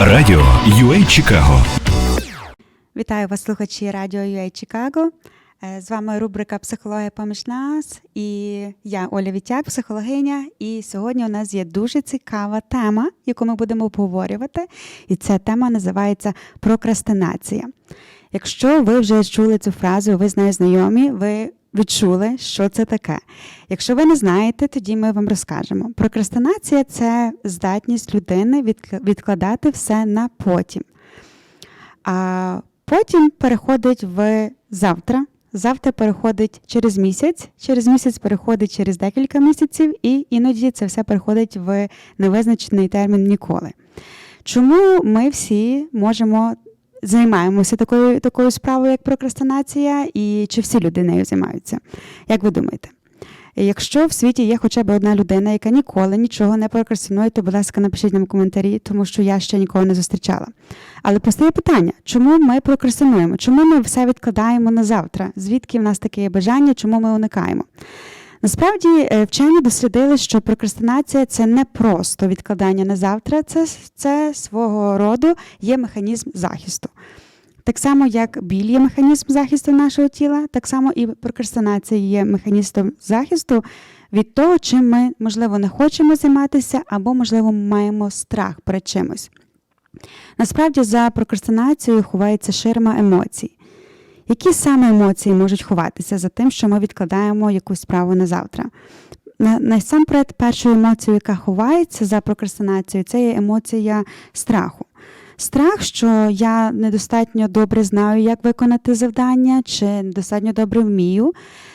Радіо UA Чикаго. Вітаю вас, слухачі Радіо UA Чикаго. Е, З вами рубрика Психологія поміж нас. І я Оля Вітяк, психологиня. І сьогодні у нас є дуже цікава тема, яку ми будемо обговорювати. І ця тема називається прокрастинація. Якщо ви вже чули цю фразу, ви з нею знайомі, ви відчули, що це таке. Якщо ви не знаєте, тоді ми вам розкажемо. Прокрастинація це здатність людини відкладати все на потім. А потім переходить в завтра. Завтра переходить через місяць, через місяць переходить через декілька місяців, і іноді це все переходить в невизначений термін ніколи. Чому ми всі можемо займаємося такою, такою справою, як прокрастинація, і чи всі люди нею займаються? Як ви думаєте? Якщо в світі є хоча б одна людина, яка ніколи нічого не прокрастинує, то, будь ласка, напишіть нам коментарі, тому що я ще нікого не зустрічала. Але постає питання, чому ми прокрастинуємо? Чому ми все відкладаємо на завтра? Звідки в нас таке бажання, чому ми уникаємо? Насправді е, вчені дослідили, що прокрастинація це не просто відкладання на завтра, це, це свого роду є механізм захисту. Так само, як біль є механізм захисту нашого тіла, так само і прокрастинація є механізмом захисту від того, чим ми, можливо, не хочемо займатися, або, можливо, маємо страх перед чимось. Насправді, за прокрастинацією ховається ширма емоцій. Які саме емоції можуть ховатися за тим, що ми відкладаємо якусь справу на завтра? На- Насамперед, першою емоцією, яка ховається за прокрастинацією, це є емоція страху. Страх, що я недостатньо добре знаю, як виконати завдання, чи недостатньо добре вмію.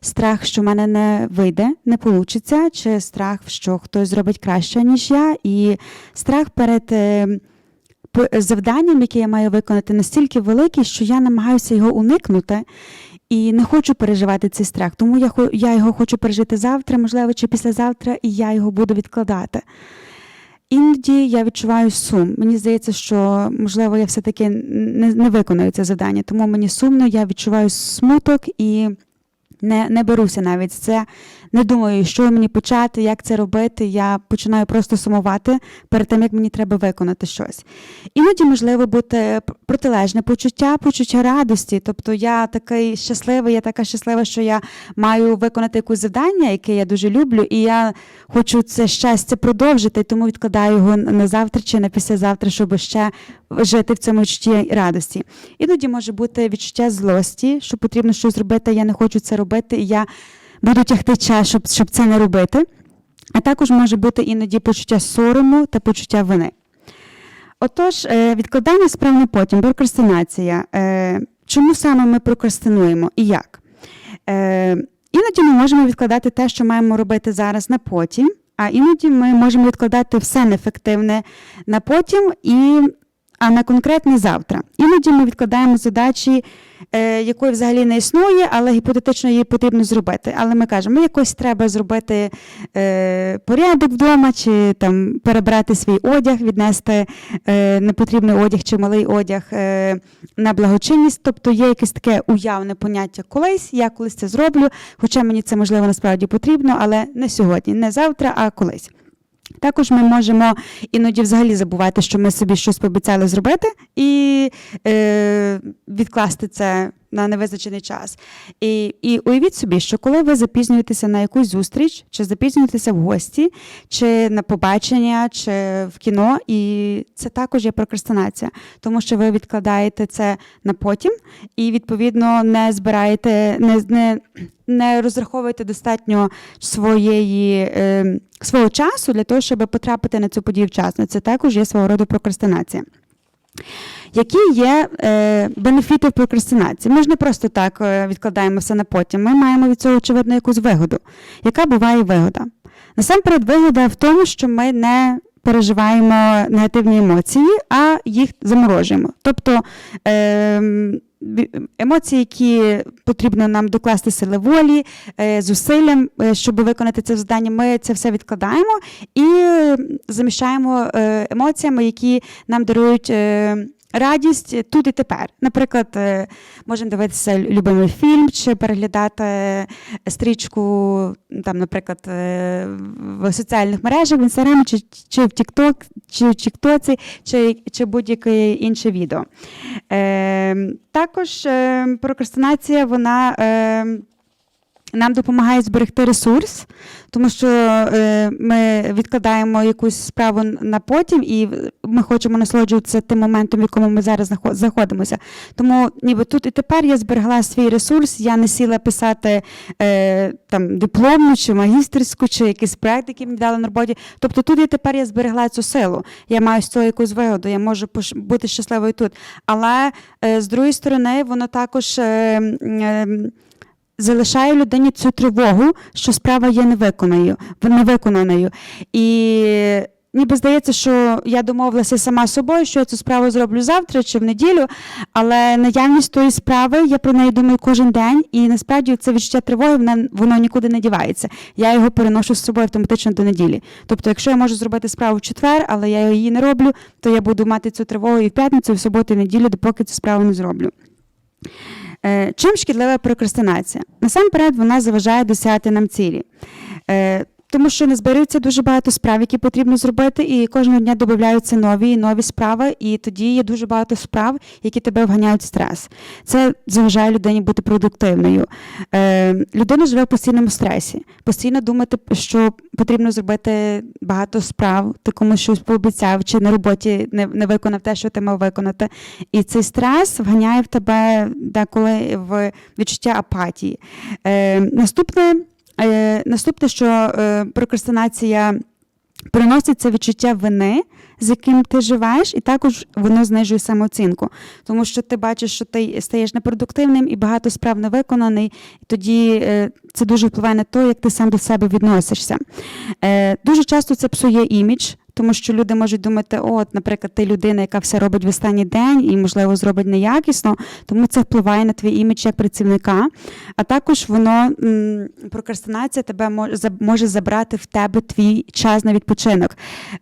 Страх, що в мене не вийде, не вийде, чи страх, що хтось зробить краще, ніж я, і страх перед е, завданням, яке я маю виконати, настільки великий, що я намагаюся його уникнути і не хочу переживати цей страх. Тому я, я його хочу пережити завтра, можливо, чи післязавтра, і я його буду відкладати. Іноді я відчуваю сум. Мені здається, що можливо я все-таки не, не виконую це завдання, тому мені сумно, я відчуваю смуток і не, не беруся навіть це. Не думаю, що мені почати, як це робити. Я починаю просто сумувати перед тим, як мені треба виконати щось. Іноді можливо бути протилежне почуття, почуття радості. Тобто я такий щасливий, я така щаслива, що я маю виконати якусь завдання, яке я дуже люблю, і я хочу це щастя продовжити, тому відкладаю його на завтра чи на післязавтра, щоб ще жити в цьому відчутті радості. Іноді може бути відчуття злості, що потрібно щось зробити, я не хочу це робити, і я буду тягти час, щоб, щоб це не робити. А також може бути іноді почуття сорому та почуття вини. Отож, е, відкладання справ на потім, прокрастинація. Е, Чому саме ми прокрастинуємо і як? Е, Іноді ми можемо відкладати те, що маємо робити зараз на потім, а іноді ми можемо відкладати все неефективне на потім, і, а на конкретне завтра. Іноді ми відкладаємо задачі, е, якої взагалі не існує, але гіпотетично її потрібно зробити. Але ми кажемо, якось треба зробити е, порядок вдома, чи там перебрати свій одяг, віднести е, непотрібний одяг чи малий одяг на благочинність. Тобто є якесь таке уявне поняття колись, я колись це зроблю, хоча мені це можливо насправді потрібно, але не сьогодні, не завтра, а колись. Також ми можемо іноді взагалі забувати, що ми собі щось пообіцяли зробити, і е, відкласти це на невизначений час. І, і уявіть собі, що коли ви запізнюєтеся на якусь зустріч, чи запізнюєтеся в гості, чи на побачення, чи в кіно, і це також є прокрастинація, тому що ви відкладаєте це на потім, і відповідно не збираєте, не, не, не розраховуєте достатньо своєї, е, свого часу для того, щоб потрапити на цю подію вчасно. Це також є свого роду прокрастинація. Які є е, бенефіти в прокрастинації? Ми ж не просто так е, відкладаємо все на потім. Ми маємо від цього, очевидно, якусь вигоду. Яка буває вигода? Насамперед, вигода в тому, що ми не переживаємо негативні емоції, а їх заморожуємо. Тобто е, емоції, які потрібно нам докласти сили волі, е, зусиллям, е, щоб виконати це завдання, ми це все відкладаємо і заміщаємо е, емоціями, які нам дарують е, радість тут і тепер. Наприклад, е, можемо дивитися любимий фільм чи переглядати стрічку, там, наприклад, е, в соціальних мережах, в інстаграмі, чи, чи в TikTok, чи в Тіктоці, чи, чи будь-яке інше відео. Е, також е, прокрастинація, вона. Е, нам допомагає зберегти ресурс, тому що е, ми відкладаємо якусь справу на потім, і ми хочемо насолоджуватися тим моментом, в якому ми зараз знаходимося. Тому ніби тут і тепер я зберегла свій ресурс, я не сіла писати е, там дипломну чи магістерську, чи якийсь проект, який мені дали на роботі. Тобто тут і тепер я зберегла цю силу. Я маю з цього якусь вигоду, я можу бути щасливою тут. Але е, з другої сторони, воно також. Е, е, залишає людині цю тривогу, що справа є невиконаною, невиконаною. І ніби здається, що я домовилася сама собою, що я цю справу зроблю завтра чи в неділю, але наявність тої справи, я про неї думаю кожен день, і насправді це відчуття тривоги, воно, воно нікуди не дівається. Я його переношу з собою автоматично до неділі. Тобто, якщо я можу зробити справу в четвер, але я її не роблю, то я буду мати цю тривогу і в п'ятницю, і в суботу, і в неділю, допоки цю справу не зроблю. Е, Чим шкідлива прокрастинація? Насамперед, вона заважає досягти нам цілі. Тому що не збереться дуже багато справ, які потрібно зробити, і кожного дня додаються нові і нові справи, і тоді є дуже багато справ, які тебе вганяють в стрес. Це заважає людині бути продуктивною. Е, людина живе в постійному стресі, постійно думати, що потрібно зробити багато справ, ти комусь щось пообіцяв, чи на роботі не, не виконав те, що ти мав виконати. І цей стрес вганяє в тебе деколи в відчуття апатії. Е, наступне, е, наступне, що е, прокрастинація приносить це відчуття вини, з яким ти живеш, і також воно знижує самооцінку. Тому що ти бачиш, що ти стаєш непродуктивним і багато справ не виконаний, і тоді е, це дуже впливає на те, як ти сам до себе відносишся. Дуже часто це псує імідж. Тому що люди можуть думати, от, наприклад, ти людина, яка все робить в останній день і, можливо, зробить неякісно, тому це впливає на твій імідж як працівника. А також воно прокрастинація тебе може, за- забрати в тебе твій час на відпочинок.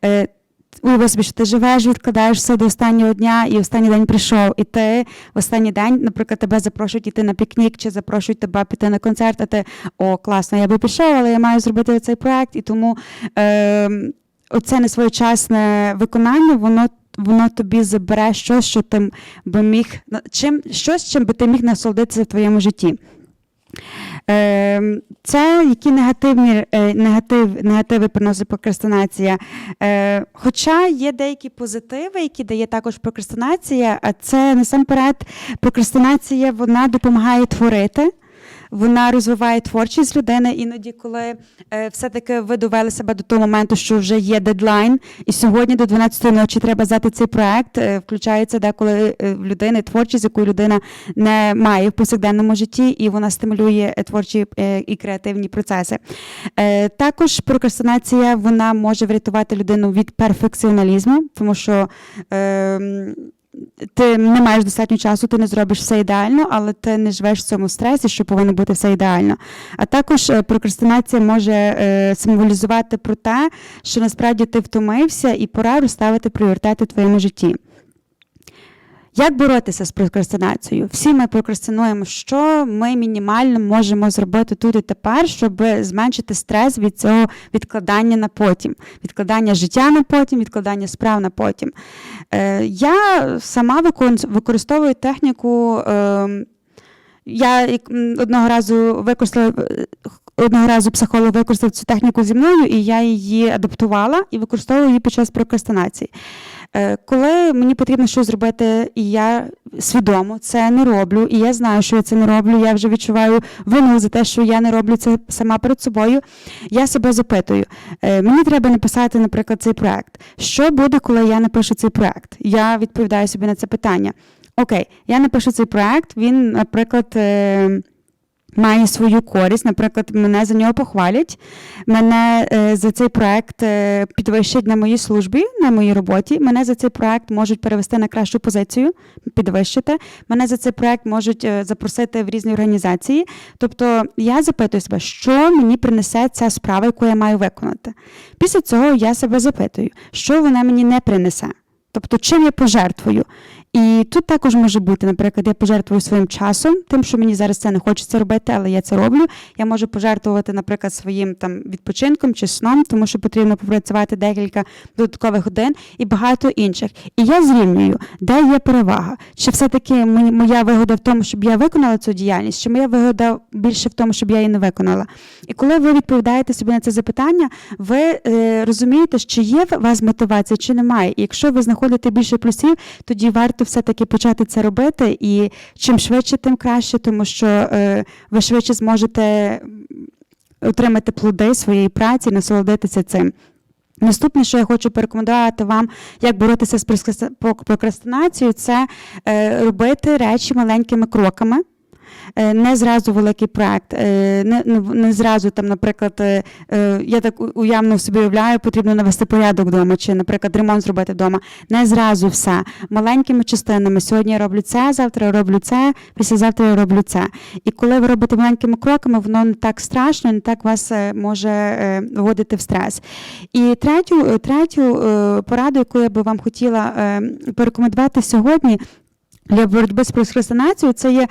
Е, Уяви собі, що ти живеш, відкладаєш все до останнього дня, і останній день прийшов. І ти в останній день, наприклад, тебе запрошують йти на пікнік, чи запрошують тебе піти на концерт, а ти о, класно, я би пішов, але я маю зробити цей проект. І тому е, оце несвоєчасне виконання, воно. Воно тобі забере щось, що ти би міг чим щось, чим би ти міг насолодитися в твоєму житті. Е, Це які негативні е, негатив, негативи приносить прокрастинація. Е, Хоча є деякі позитиви, які дає також прокрастинація, а це насамперед прокрастинація вона допомагає творити. Вона розвиває творчість людини. Іноді, коли е, все-таки ви довели себе до того моменту, що вже є дедлайн, і сьогодні до 12 ночі треба здати цей проект. е, включається деколи е, в людини творчість, яку людина не має в повсякденному житті, і вона стимулює творчі і креативні процеси. Також прокрастинація вона може врятувати людину від перфекціоналізму, тому що. Ти не маєш достатньо часу, ти не зробиш все ідеально, але ти не живеш в цьому стресі, що повинно бути все ідеально. А також е, прокрастинація може е, символізувати про те, що насправді ти втомився і пора розставити пріоритети в твоєму житті. Як боротися з прокрастинацією? Всі ми прокрастинуємо, що ми мінімально можемо зробити тут і тепер, щоб зменшити стрес від цього відкладання на потім, відкладання життя на потім, відкладання справ на потім. Е, я сама використовую техніку. Е, я одного разу використала е, одного разу психолог використав цю техніку зі мною, і я її адаптувала і використовую її під час прокрастинації. Е, Коли мені потрібно щось зробити, і я свідомо це не роблю, і я знаю, що я це не роблю, я вже відчуваю вину за те, що я не роблю це сама перед собою. Я себе запитую. е, Мені треба написати, наприклад, цей проект. Що буде, коли я напишу цей проект? Я відповідаю собі на це питання. Окей, я напишу цей проект, він, наприклад. Має свою користь, наприклад, мене за нього похвалять, мене е, за цей проект е, підвищать на моїй службі, на моїй роботі. Мене за цей проект можуть перевести на кращу позицію, підвищити. Мене за цей проект можуть е, запросити в різні організації. Тобто я запитую себе, що мені принесе ця справа, яку я маю виконати. Після цього я себе запитую, що вона мені не принесе. Тобто, чим я пожертвую. І тут також може бути, наприклад, я пожертвую своїм часом, тим, що мені зараз це не хочеться робити, але я це роблю. Я можу пожертвувати, наприклад, своїм там відпочинком чи сном, тому що потрібно попрацювати декілька додаткових годин і багато інших. І я зрівнюю, де є перевага. Чи все-таки моя вигода в тому, щоб я виконала цю діяльність, чи моя вигода більше в тому, щоб я її не виконала. І коли ви відповідаєте собі на це запитання, ви е, розумієте, чи є в вас мотивація, чи немає. І якщо ви знаходите більше плюсів, тоді варто все-таки почати це робити. І чим швидше, тим краще, тому що е, ви швидше зможете отримати плоди своєї праці, насолодитися цим. Наступне, що я хочу порекомендувати вам, як боротися з прокрастинацією, це е, робити речі маленькими кроками. Е, Не зразу великий проект, е, не, не, зразу там, наприклад, е, я так уявно собі уявляю, потрібно навести порядок вдома, чи, наприклад, ремонт зробити вдома. Не зразу все. Маленькими частинами. Сьогодні я роблю це, завтра я роблю це, післязавтра я роблю це. І коли ви робите маленькими кроками, воно не так страшно, не так вас може вводити в стрес. І третю, третю пораду, яку я би вам хотіла порекомендувати сьогодні. Для боротьби з прокрастинацією це є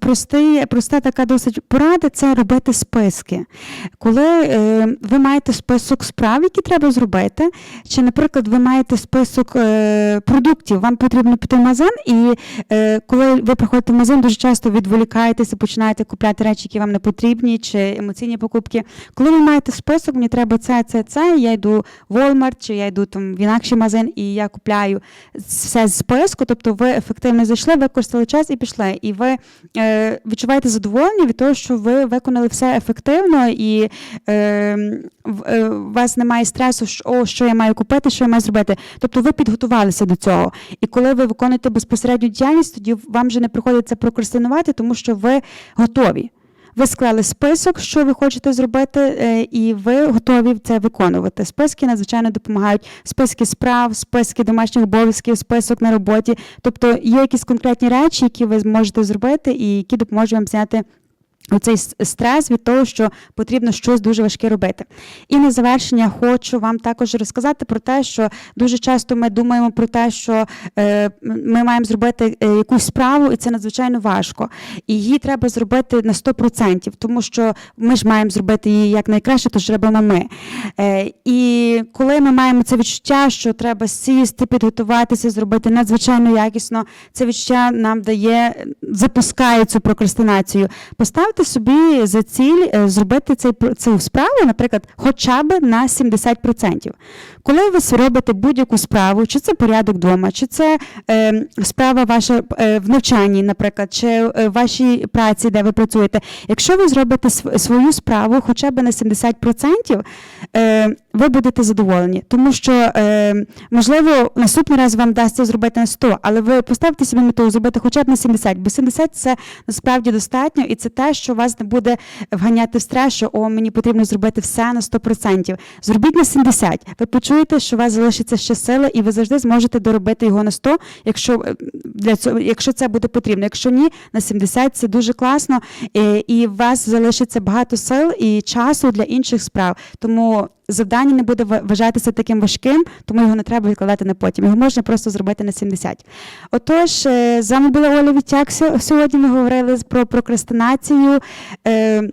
простий, проста така досить порада це робити списки. Коли е, ви маєте список справ, які треба зробити, чи, наприклад, ви маєте список е, продуктів, вам потрібно піти в магазин, і е, коли ви приходите в магазин, дуже часто відволікаєтеся, починаєте купляти речі, які вам не потрібні, чи емоційні покупки. Коли ви маєте список, мені треба це, це, це, я йду в Walmart, чи я йду там в інакший магазин, і я купляю все з списку, тобто ви ефективно зайшли, використали час і пішли. І ви е, відчуваєте задоволення від того, що ви виконали все ефективно, і е, е, у вас немає стресу, що, що я маю купити, що я маю зробити. Тобто ви підготувалися до цього. І коли ви виконуєте безпосередню діяльність, тоді вам вже не приходиться прокрастинувати, тому що ви готові. Ви склали список, що ви хочете зробити, е, і ви готові це виконувати. Списки надзвичайно допомагають. Списки справ, списки домашніх обов'язків, список на роботі. Тобто є якісь конкретні речі, які ви зможете зробити, і які допоможуть вам зняти. Оцей стрес від того, що потрібно щось дуже важке робити. І на завершення хочу вам також розказати про те, що дуже часто ми думаємо про те, що е, ми маємо зробити е, якусь справу, і це надзвичайно важко. І її треба зробити на 100%, тому що ми ж маємо зробити її як найкраще, то ж робимо ми. Е, і коли ми маємо це відчуття, що треба сісти, підготуватися, зробити надзвичайно якісно, це відчуття нам дає, запускає цю прокрастинацію. Поставте собі за ціль е, зробити цей, цю справу, наприклад, хоча б на 70%. Коли ви робите будь-яку справу, чи це порядок вдома, чи це е, справа ваша е, в навчанні, наприклад, чи е, вашій праці, де ви працюєте, якщо ви зробите свою справу хоча б на 70%, е, ви будете задоволені, тому що е, можливо наступний раз вам вдасться зробити на 100, але ви поставте собі мету зробити хоча б на 70, бо 70 – це насправді достатньо, і це те, що вас не буде вганяти в стрес, що о, мені потрібно зробити все на 100%. Зробіть на 70. Ви почуєте, що у вас залишиться ще сила, і ви завжди зможете доробити його на 100, якщо е, для цього, якщо це буде потрібно. Якщо ні, на 70 це дуже класно, е, і у вас залишиться багато сил і часу для інших справ. Тому завдання не буде вважатися таким важким, тому його не треба відкладати на потім. Його можна просто зробити на 70. Отож, е, з вами була Оля Вітяк. Сьогодні ми говорили про прокрастинацію. Е,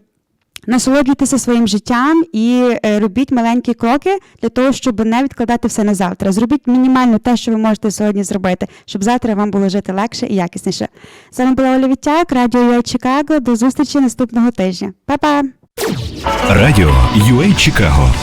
Насолоджуйтеся своїм життям і е, робіть маленькі кроки для того, щоб не відкладати все на завтра. Зробіть мінімально те, що ви можете сьогодні зробити, щоб завтра вам було жити легше і якісніше. З вами була Оля Вітяк, радіо Чикаго. До зустрічі наступного тижня. Па-па! Радіо UA Чикаго